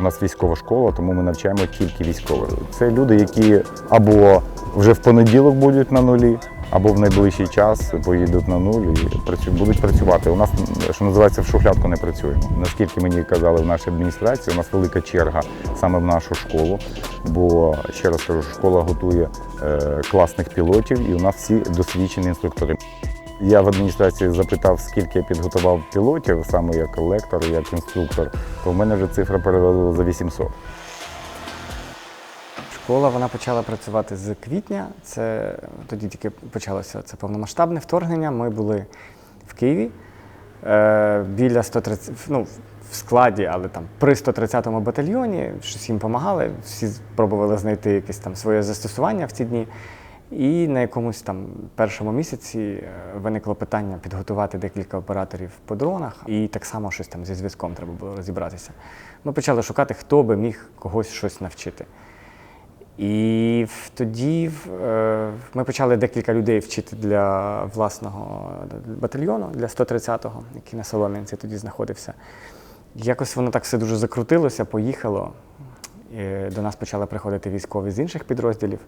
У нас військова школа, тому ми навчаємо тільки військових. Це люди, які або вже в понеділок будуть на нулі, або в найближчий час поїдуть на нуль і будуть працювати. У нас, що називається, в шухлядку не працюємо. Наскільки мені казали в нашій адміністрації, у нас велика черга саме в нашу школу. Бо ще раз кажу, школа готує е, класних пілотів, і у нас всі досвідчені інструктори. Я в адміністрації запитав, скільки я підготував пілотів, саме як лектор, як інструктор, то в мене вже цифра перевалила за 800. Школа вона почала працювати з квітня. Це тоді тільки почалося це повномасштабне вторгнення. Ми були в Києві е, біля 130, ну, в складі, але там при 130-му батальйоні, щось їм допомагали. Всі спробували знайти якесь там своє застосування в ці дні. І на якомусь там першому місяці е, виникло питання підготувати декілька операторів по дронах, і так само щось там зі зв'язком треба було розібратися. Ми почали шукати, хто би міг когось щось навчити. І тоді е, ми почали декілька людей вчити для власного батальйону, для 130-го, який на Солом'янці тоді знаходився. Якось воно так все дуже закрутилося, поїхало. Е, До нас почали приходити військові з інших підрозділів.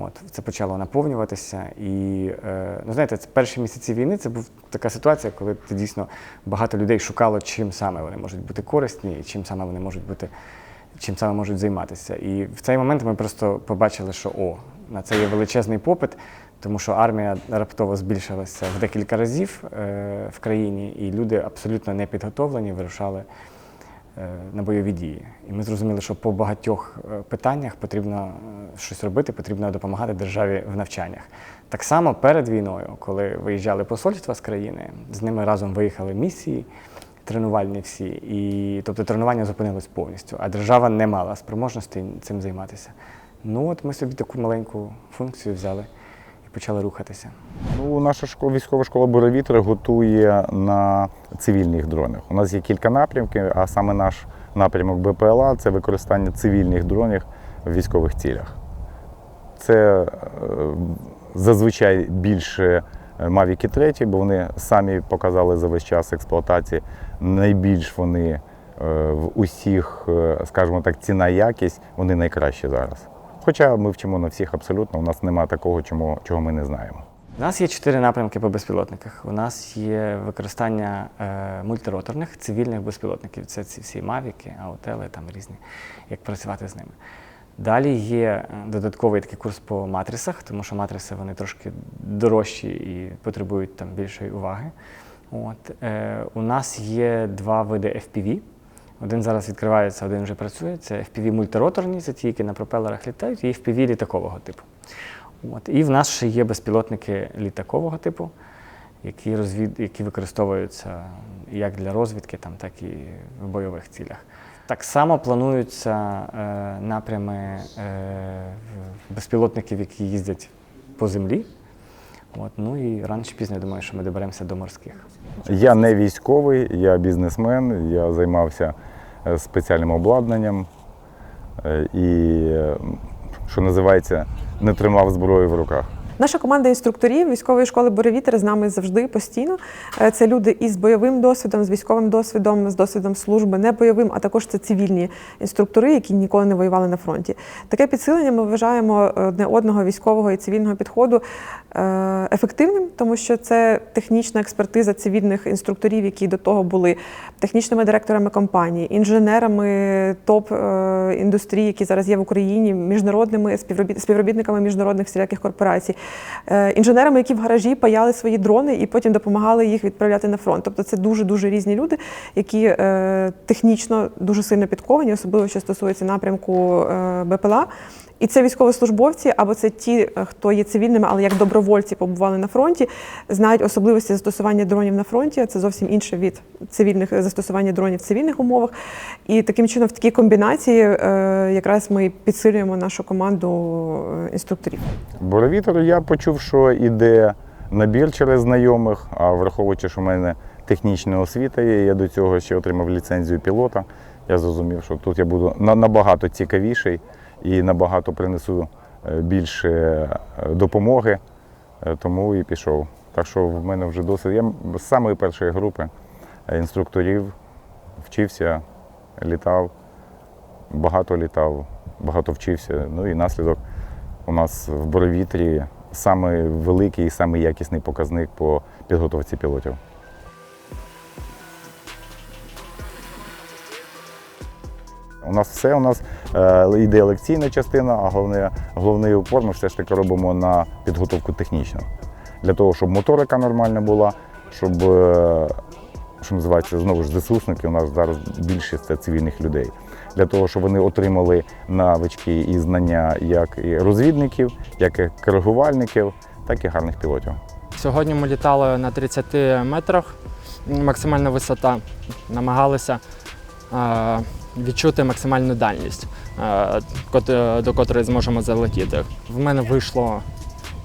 От, це почало наповнюватися. І е, ну, знаєте, перші місяці війни це була така ситуація, коли ти дійсно багато людей шукало, чим саме вони можуть бути корисні, і чим саме вони можуть бути чим саме можуть займатися. І в цей момент ми просто побачили, що о, на це є величезний попит, тому що армія раптово збільшилася в декілька разів е, в країні, і люди абсолютно не підготовлені, вирушали на бойові дії. І ми зрозуміли, що по багатьох е, питаннях потрібно е, щось робити, потрібно допомагати державі в навчаннях. Так само перед війною, коли виїжджали посольства з країни, з ними разом виїхали місії тренувальні всі. І, тобто тренування зупинилось повністю, а держава не мала спроможності цим займатися. Ну от ми собі таку маленьку функцію взяли почали рухатися. Ну, наша школа, військова школа Буровітер готує на цивільних дронах. У нас є кілька напрямків, а саме наш напрямок БПЛА це використання цивільних дронів в військових цілях. Це е, зазвичай більше Mavic 3, бо вони самі показали за весь час експлуатації. Найбільш вони е, в усіх, е, скажімо так, ціна якість, вони найкращі зараз. Хоча ми вчимо на всіх абсолютно, у нас немає такого, чому, чого ми не знаємо. У нас є чотири напрямки по безпілотниках. У нас є використання е, мультироторних цивільних безпілотників. Це ці всі мавіки, аутели, там різні, як працювати з ними. Далі є е, додатковий такий курс по матрисах, тому що матриси вони трошки дорожчі і потребують там більшої уваги. От, е, у нас є два види FPV. Один зараз відкривається, один вже працює. Це FPV мультироторні, це ті, які на пропелерах літають, і FPV літакового типу. От. І в нас ще є безпілотники літакового типу, які, розвід... які використовуються як для розвідки, там, так і в бойових цілях. Так само плануються е, напрями е, безпілотників, які їздять по землі. От. Ну і рано пізно, я думаю, що ми доберемося до морських. Я не військовий, я бізнесмен, я займався е, спеціальним обладнанням е, і, е, що називається, не тримав зброю в руках. Наша команда інструкторів військової школи Боревітер з нами завжди постійно. Е, Це люди із бойовим досвідом, з військовим досвідом, з досвідом служби, не бойовим, а також це цивільні інструктори, які ніколи не воювали на фронті. Таке підсилення ми вважаємо е, одне одного військового і цивільного підходу е, ефективним, тому що це технічна експертиза цивільних інструкторів, які до того були технічними директорами компанії, інженерами топ індустрії, які зараз є в Україні, міжнародними співробіт- співробітниками міжнародних всіляких корпорацій, інженерами, які в гаражі паяли свої дрони і потім допомагали їх відправляти на фронт. Тобто це дуже дуже різні люди, які е, технічно дуже сильно підковані, особливо що стосується напрямку е, БПЛА. І це військовослужбовці, або це ті, е, хто є цивільними, але як добровольці побували на фронті, знають особливості застосування дронів на фронті. Це зовсім інше від цивільних застосування дронів в цивільних умовах. І таким чином, в такій комбінації, е, якраз ми підсилюємо нашу команду е, інструкторів. Боровітору я почув, що іде набір через знайомих, а враховуючи, що в мене технічна освіта є, я до цього ще отримав ліцензію пілота. Я зрозумів, що тут я буду на- набагато цікавіший і набагато принесу е, більше е, допомоги, е, тому і пішов. Так що в мене вже досить. Я з самої першої групи інструкторів вчився, літав. багато літав, багато вчився. Ну і наслідок у нас в Боровітрі самий великий і самий якісний показник по підготовці пілотів. У нас все, у нас е, йде лекційна частина, а головне, головний упор ми все ж таки робимо на підготовку технічну. Для того, щоб моторика нормальна була, щоб, е, що називається, знову ж ЗСУшники, у нас зараз більшість це цивільних людей. Для того, щоб вони отримали навички і знання як і розвідників, як і коригувальників, так і гарних пілотів. Сьогодні ми літали на 30 метрах, максимальна висота. Намагалися е, відчути максимальну дальність, е, до котрої зможемо залетіти. В мене вийшло,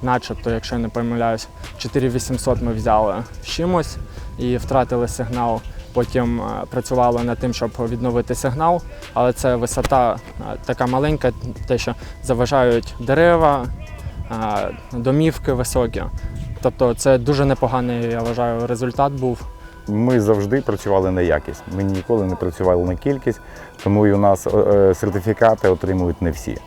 начебто, якщо я не помиляюсь, 4800 ми взяли з чимось і втратили сигнал. Потім е, працювали над тим, щоб відновити сигнал, але це висота е, така маленька, те, що заважають дерева, е, домівки високі. Тобто це дуже непоганий, я вважаю, результат був. Ми завжди працювали на якість. Ми ніколи не працювали на кількість, тому і у нас е, е, сертифікати отримують не всі.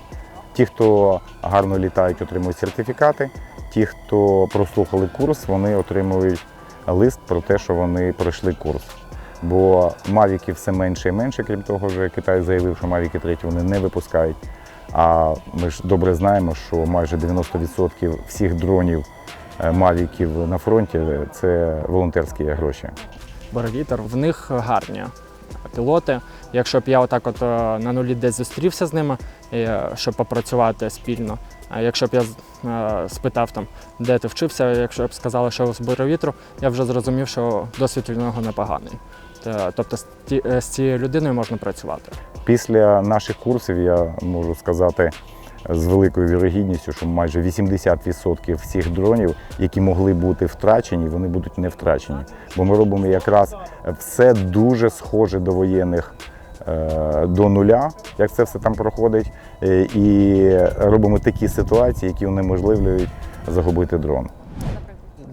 Ті, хто гарно літають, отримують сертифікати. Ті, хто прослухали курс, вони отримують лист про те, що вони пройшли курс. Бо мавіків все менше і менше, крім того, вже Китай заявив, що мавіки 3 вони не випускають. А ми ж добре знаємо, що майже 90% всіх дронів мавіків на фронті це волонтерські гроші. Боровітер, в них гарні пілоти. Якщо б я отак от е, на нулі десь зустрівся з ними, е, щоб попрацювати спільно. А якщо б я е, спитав там, де ти вчився, якщо б сказали, що з Боровітру, я вже зрозумів, що досвід у нього непоганий. Тобто е, з цією людиною можна працювати. Після наших курсів я можу сказати з великою вірогідністю, що майже 80% всіх дронів, які могли бути втрачені, вони будуть не втрачені. Бо ми робимо якраз все дуже схоже до воєнних е, до нуля, як це все там проходить, е, і робимо такі ситуації, які унеможливлюють загубити дрон.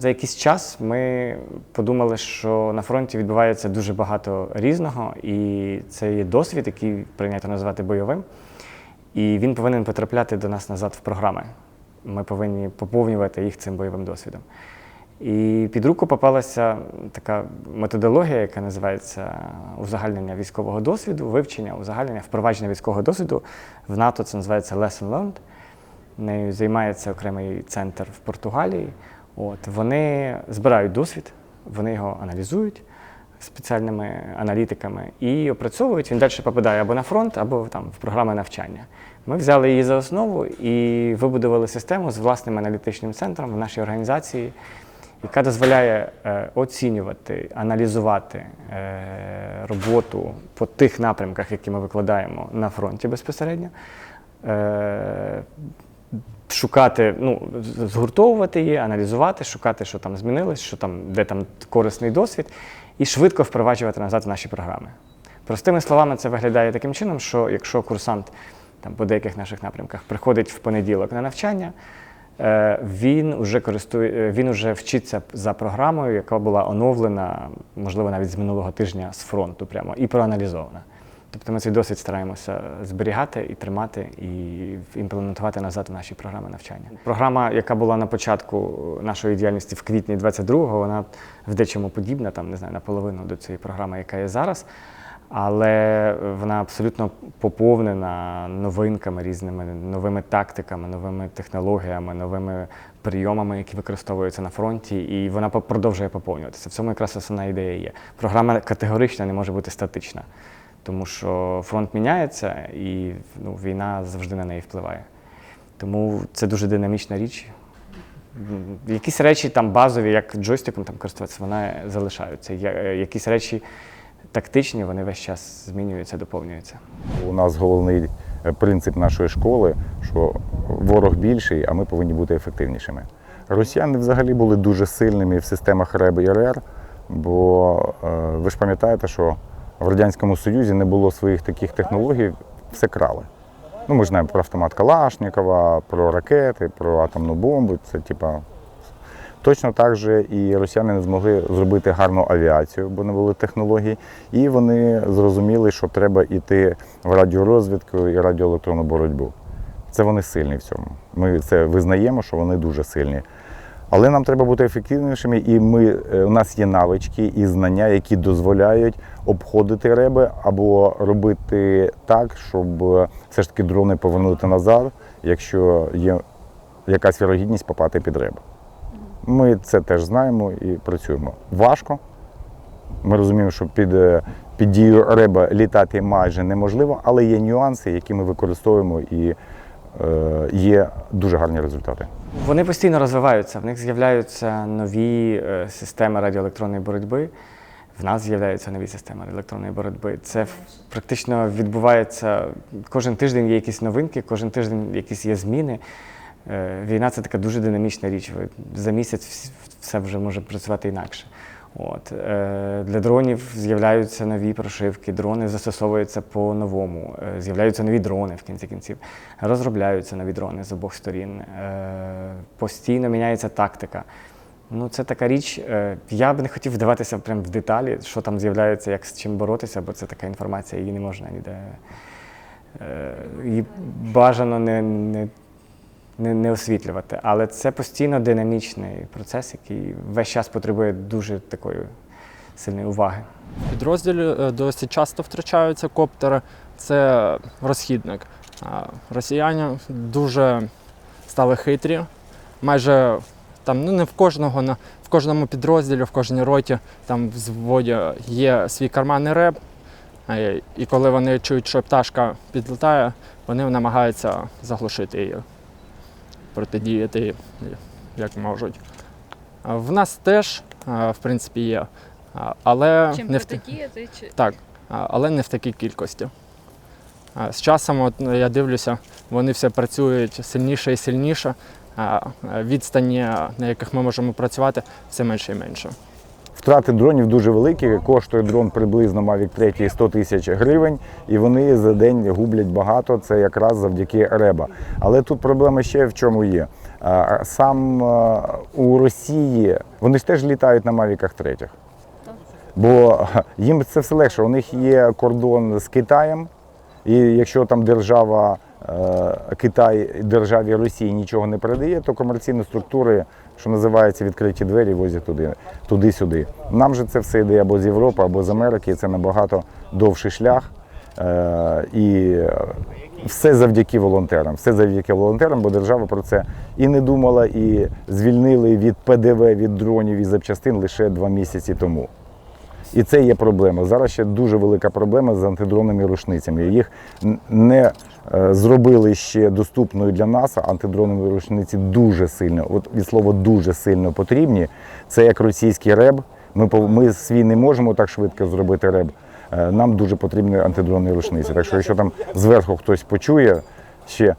За якийсь час ми подумали, що на фронті відбувається дуже багато різного, і це є досвід, який прийнято називати бойовим. І він повинен потрапляти до нас назад в програми. Ми повинні поповнювати їх цим бойовим досвідом. І під руку попалася така методологія, яка називається узагальнення військового досвіду, вивчення, узагальнення, впровадження військового досвіду. В НАТО це називається Lesson Learned. Нею займається окремий центр в Португалії. От, вони збирають досвід, вони його аналізують спеціальними аналітиками і опрацьовують. Він далі попадає або на фронт, або там в програми навчання. Ми взяли її за основу і вибудували систему з власним аналітичним центром в нашій організації, яка дозволяє е, оцінювати, аналізувати е, роботу по тих напрямках, які ми викладаємо на фронті безпосередньо. Е, шукати, ну, згуртовувати її, аналізувати, шукати, що там змінилось, що там, де там корисний досвід, і швидко впроваджувати назад в наші програми. Простими словами, це виглядає таким чином, що якщо курсант там, по деяких наших напрямках приходить в понеділок на навчання, е, він уже користує, е, він уже вчиться за програмою, яка була оновлена, можливо, навіть з минулого тижня з фронту прямо і проаналізована. Тобто ми цей досвід стараємося зберігати і тримати, і імплементувати назад в наші програми навчання. Програма, яка була на початку нашої діяльності в квітні 22-го, вона в дечому подібна, там не знаю, наполовину до цієї програми, яка є зараз. Але вона абсолютно поповнена новинками різними, новими тактиками, новими технологіями, новими прийомами, які використовуються на фронті, і вона продовжує поповнюватися. В цьому якраз основна ідея є. Програма категорична не може бути статична, тому що фронт міняється і ну, війна завжди на неї впливає. Тому це дуже динамічна річ. Якісь речі там базові, як джойстиком там користуватися, вони залишаються. Е, Якісь речі тактичні, вони весь час змінюються, доповнюються. У нас головний е, принцип нашої школи, що ворог більший, а ми повинні бути ефективнішими. Росіяни взагалі були дуже сильними в системах РЕБ і РР, бо е, ви ж пам'ятаєте, що в Радянському Союзі не було своїх таких технологій, все крали. Ну, ми знаємо про автомат Калашникова, про ракети, про атомну бомбу. Це типа. Точно так же і росіяни не змогли зробити гарну авіацію, бо не було технологій. І вони зрозуміли, що треба йти в радіорозвідку і радіоелектронну боротьбу. Це вони сильні в цьому. Ми це визнаємо, що вони дуже сильні. Але нам треба бути ефективнішими, і ми, е, у нас є навички і знання, які дозволяють обходити реби або робити так, щоб е, все ж таки дрони повернути назад, якщо є якась вірогідність попати під реби. Ми це теж знаємо і працюємо. Важко. Ми розуміємо, що під, е, під дією реба літати майже неможливо, але є нюанси, які ми використовуємо, і е, є дуже гарні результати. Вони постійно розвиваються, в них з'являються нові е, системи радіоелектронної боротьби. В нас з'являються нові системи електронної боротьби. Це практично відбувається кожен тиждень є якісь новинки, кожен тиждень якісь є зміни. Е, Війна це така дуже динамічна річ. За місяць все вже може працювати інакше. От. е, Для дронів з'являються нові прошивки, дрони застосовуються по-новому, е, з'являються нові дрони в кінці кінців, розробляються нові дрони з обох сторін, постійно міняється тактика. Ну, це така річ. е, Я б не хотів вдаватися прямо в деталі, що там з'являється, як з чим боротися, бо це така інформація, її не можна ніде. е, Її бажано не, не, не, не освітлювати. Але це постійно динамічний процес, який весь час потребує дуже такої сильної уваги. Підрозділі е, досить часто втрачаються коптери. Це розхідник. Росіяни дуже стали хитрі. Майже там ну не в кожного на в кожному підрозділі, в кожній роті там в зводі є свій карманний реп. Е, І коли вони чують, що пташка підлітає, вони намагаються заглушити її, протидіяти їй, як можуть. В нас теж, е, в принципі, є. Але Чим не в, т- Чи... так, але не в такій кількості. З часом, от, ну, я дивлюся, вони все працюють сильніше і сильніше, відстані, на яких ми можемо працювати, все менше і менше. Втрати дронів дуже великі. Коштує дрон приблизно Mavic 3 100 тисяч гривень, і вони за день гублять багато. Це якраз завдяки реба. Але тут проблема ще в чому є. Сам у Росії вони ж теж літають на Мавіках 3. Бо їм це все легше. У них є кордон з Китаєм, і якщо там держава Китай державі Росії нічого не передає, то комерційні структури, що називається відкриті двері, возять туди, туди-сюди. Нам же це все йде або з Європи, або з Америки. Це набагато довший шлях. Е, і все завдяки волонтерам. Все завдяки волонтерам, бо держава про це і не думала, і звільнили від ПДВ від дронів і запчастин лише два місяці тому. І це є проблема. Зараз ще дуже велика проблема з антидронними рушницями. Їх не е, зробили ще доступною для нас. Антидронові рушниці дуже сильно, от від слова дуже сильно потрібні. Це як російський реб. Ми, ми свій не можемо так швидко зробити реб. Е, Нам дуже потрібні антидронні рушниці. Так що, якщо там зверху хтось почує ще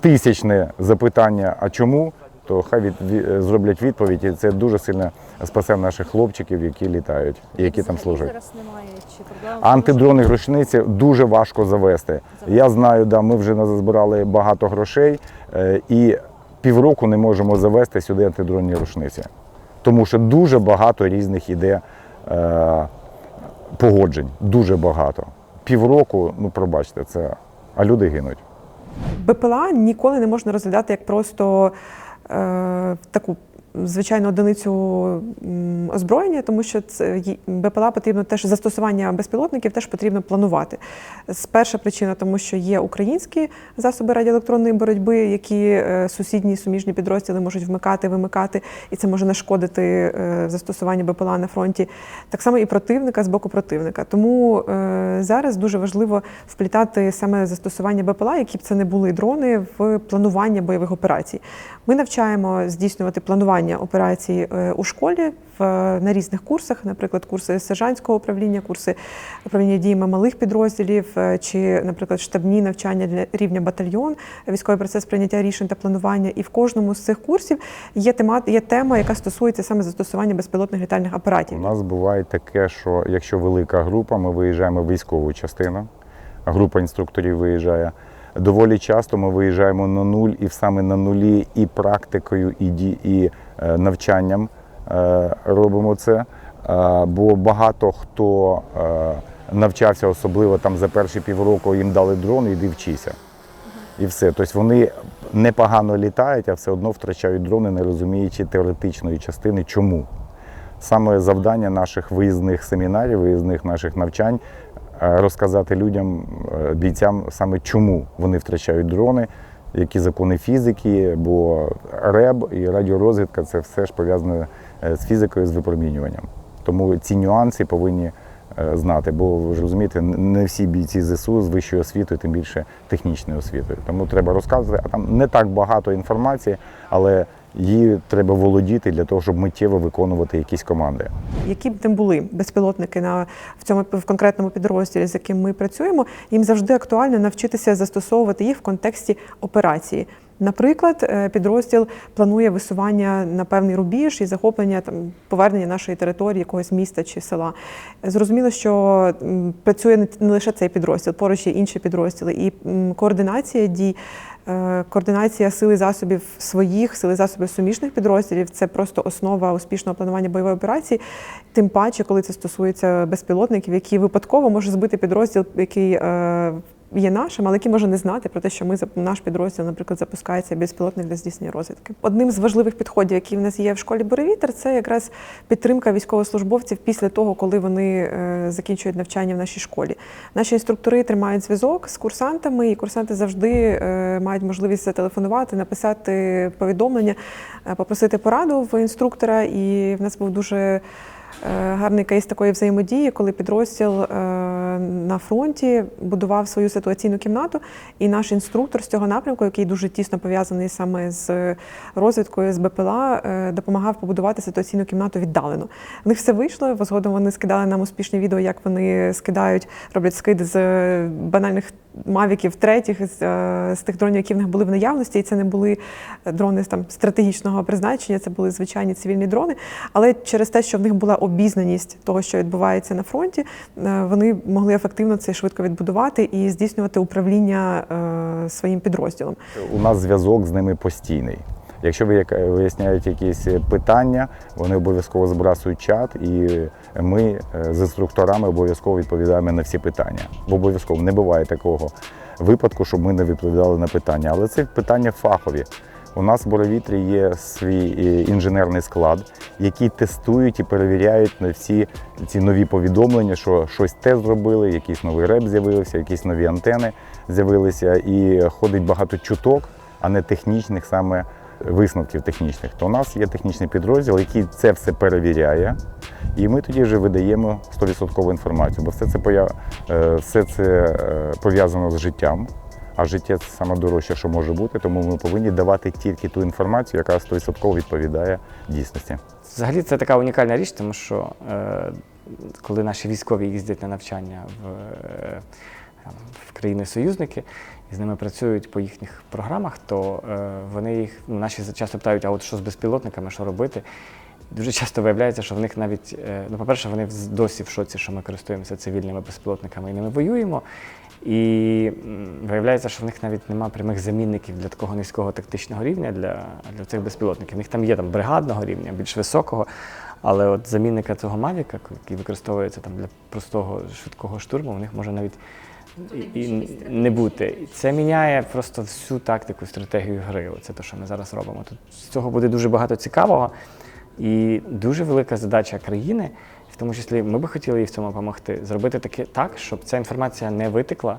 тисячне запитання, а чому, то хай від, ві- зроблять відповідь, і це дуже сильно спасе наших хлопчиків, які літають і які там служать. Зараз немає чи проблем. Антидрони рушниці дуже важко завести. Я знаю, да, ми вже назбирали багато грошей е, і півроку не можемо завести сюди антидронні рушниці. Тому що дуже багато різних іде е, погоджень. Дуже багато. Півроку, ну пробачте, це. А люди гинуть. БПЛА ніколи не можна розглядати як просто е, таку звичайну одиницю озброєння, тому що це БПЛА потрібно теж застосування безпілотників теж потрібно планувати. Перша причина, тому що є українські засоби радіоелектронної боротьби, які е, сусідні суміжні підрозділи можуть вмикати, вимикати, і це може нашкодити е, застосуванню БПЛА на фронті. Так само і противника з боку противника. Тому е, зараз дуже важливо вплітати саме застосування БПЛА, які б це не були дрони, в планування бойових операцій. Ми навчаємо здійснювати планування операцій е, у школі в, на різних курсах, наприклад, курси сержантського управління, курси управління діями малих підрозділів, е, чи, наприклад, штабні навчання для рівня батальйон, військовий процес прийняття рішень та планування. І в кожному з цих курсів є тема, є тема, яка стосується саме застосування безпілотних літальних апаратів. У нас буває таке, що якщо велика група, ми виїжджаємо в військову частину, група інструкторів виїжджає. Доволі часто ми виїжджаємо на нуль, і саме на нулі і практикою, і, і е, навчанням е, робимо це. Е, Бо багато хто е, навчався, особливо там за перші півроку, їм дали дрон, іди вчися. І все. Тобто вони непогано літають, а все одно втрачають дрони, не розуміючи теоретичної частини, чому. Саме завдання наших виїзних семінарів, виїзних наших навчань е, розказати людям, е, бійцям саме чому вони втрачають дрони, які закони фізики, бо РЕБ і радіорозвідка це все ж пов'язане е, з фізикою, з випромінюванням. Тому ці нюанси повинні е, знати, бо ви ж розумієте, не всі бійці ЗСУ з вищою освітою, тим більше технічною освітою. Тому треба розказувати, а там не так багато інформації, але її треба володіти для того, щоб миттєво виконувати якісь команди. Які б тим були безпілотники на в цьому в конкретному підрозділі, з яким ми працюємо, їм завжди актуально навчитися застосовувати їх в контексті операції. Наприклад, е, підрозділ планує висування на певний рубіж і захоплення там повернення нашої території, якогось міста чи села. Зрозуміло, що працює не- не лише цей підрозділ, поруч є інші підрозділи, і координація дій. Е, Координація сили засобів своїх, сили засобів суміжних підрозділів це просто основа успішного планування бойової операції. Тим паче, коли це стосується безпілотників, які випадково може збити підрозділ, який е, є нашим, але який може не знати про те, що ми наш підрозділ, наприклад, запускається безпілотник для здійснення розвідки. Одним з важливих підходів, які в нас є в школі Буревітер, це якраз підтримка військовослужбовців після того, коли вони е, закінчують навчання в нашій школі. Наші інструктори тримають зв'язок з курсантами, і курсанти завжди е, мають можливість зателефонувати, написати повідомлення, е, попросити пораду в інструктора. І в нас був дуже гарний кейс такої взаємодії, коли підрозділ на фронті будував свою ситуаційну кімнату, і наш інструктор з цього напрямку, який дуже тісно пов'язаний саме з розвідкою з БПЛА, е, допомагав побудувати ситуаційну кімнату віддалено. В них все вийшло. Згодом вони скидали нам успішні відео, як вони скидають, роблять скиди з банальних мавіків третіх з, е, з тих дронів, які в них були в наявності, і це не були дрони там стратегічного призначення, це були звичайні цивільні дрони. Але через те, що в них була обізнаність того, що відбувається на фронті, е, вони могли ефективно це швидко відбудувати і здійснювати управління е, своїм підрозділом. У нас зв'язок з ними постійний. Якщо ви як- виясняють якісь питання, вони обов'язково збрасують чат, і ми е, з інструкторами обов'язково відповідаємо на всі питання. Бо обов'язково не буває такого випадку, щоб ми не відповідали на питання. Але це питання фахові. У нас в Боровітрі є свій е, інженерний склад, який тестують і перевіряють на всі ці нові повідомлення, що щось те зробили, якийсь новий реп з'явився, якісь нові антени з'явилися, і ходить багато чуток, а не технічних саме висновків технічних. То у нас є технічний підрозділ, який це все перевіряє, і ми тоді вже видаємо 100% інформацію, бо все це е, все це е, пов'язано з життям. А життя це саме дорожче, що може бути, тому ми повинні давати тільки ту інформацію, яка 100% відповідає дійсності. Взагалі це така унікальна річ, тому що е, коли наші військові їздять на навчання в, е, в країни-союзники і з ними працюють по їхніх програмах, то е, вони їх ну, наші часто питають, а от що з безпілотниками, що робити? Дуже часто виявляється, що в них навіть, е, ну, по-перше, вони досі в шоці, що ми користуємося цивільними безпілотниками і ними воюємо. І виявляється, що в них навіть немає прямих замінників для такого низького тактичного рівня для, для цих безпілотників. В них там є там бригадного рівня, більш високого, але от замінника цього Мавіка, який використовується там для простого швидкого штурму, у них може навіть і, і не бути. І Це міняє просто всю тактику, стратегію гри. Це те, що ми зараз робимо. Тут з цього буде дуже багато цікавого. І дуже велика задача країни, в тому числі ми би хотіли їй в цьому допомогти, зробити таке так, щоб ця інформація не витекла,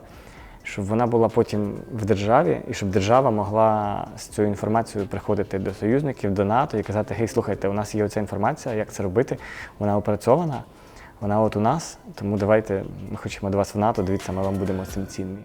щоб вона була потім в державі, і щоб держава могла з цією інформацією приходити до союзників, до НАТО і казати: Гей, слухайте, у нас є оця інформація, як це робити, вона опрацьована, вона от у нас, тому давайте ми хочемо до вас в НАТО, дивіться, ми вам будемо цим цінні.